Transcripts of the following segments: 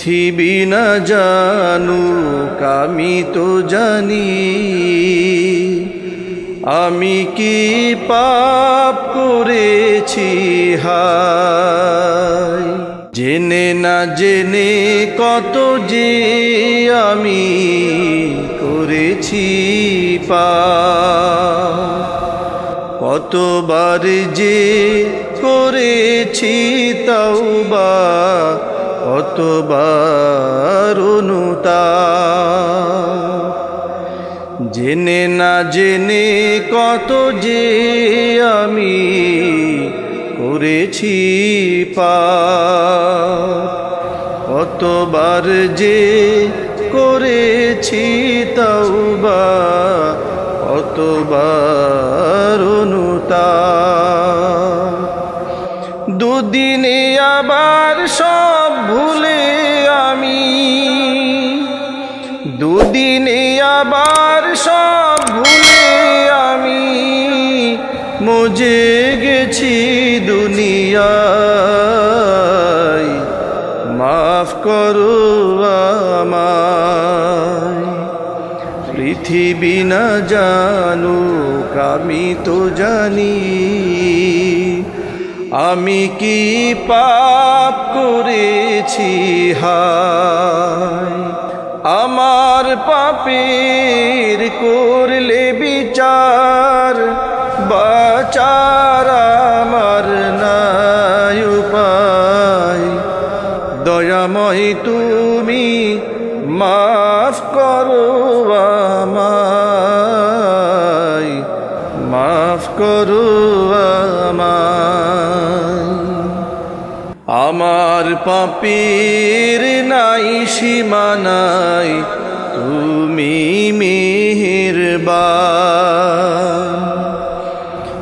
পৃথিবী না জানুক, আমি তো জানি। আমি কি পাপ করেছি? হায়। জেনে না জেনে কত যে আমি করেছি পাপ। কতবার যে করেছি তওবা কতবার অনুতাপ জেনে না জেনে কত যে আমি করেছি পাপ। কতবার যে করেছি তওবা কতবার অনুতাপ দুদিনে ভুলে আমি। দুদিনে আবার সব ভুলে আমি। মজে গেছি দুনিয়ায়। মাফ করো আমায়। পৃথিবী না জানুক, আমি তো জানি। আমি কি পাপ করেছি? হায়। আমার পাপের করলে বিচার, বাচার আমার নাই উপায়। দয়াময় তুমি মাফ করো আমায়, মাফ করো আমার পাপের নাই সীমানাই তুমি মেহেরবান।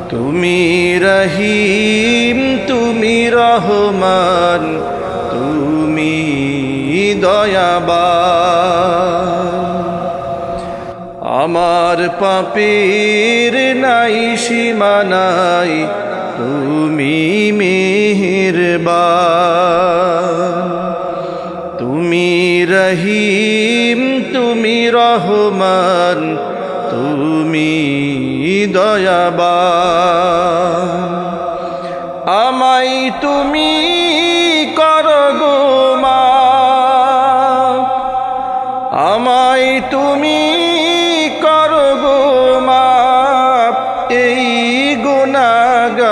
তুমি রহিম, তুমি রহমান, তুমি দয়াবান। আমার পাপের নাই সীমানাই তুমি মেহেরবান তুমি রহিম তুমি রহমান তুমি দয়াবা আমাই তুমি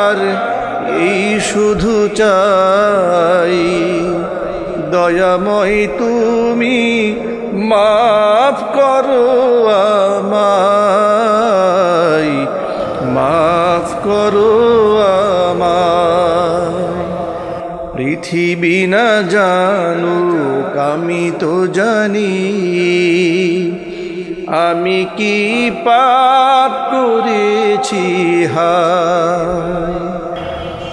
গুণাগার এই শুধু চাই। দয়াময় তুমি মাফ করো আমায়। মাফ করো পৃথিবী না জানুক, আমি তো জানি। আমি কি পাপ করেছি হায়?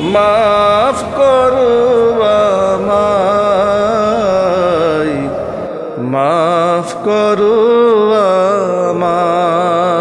মাফ করো মাফ করো আমায়।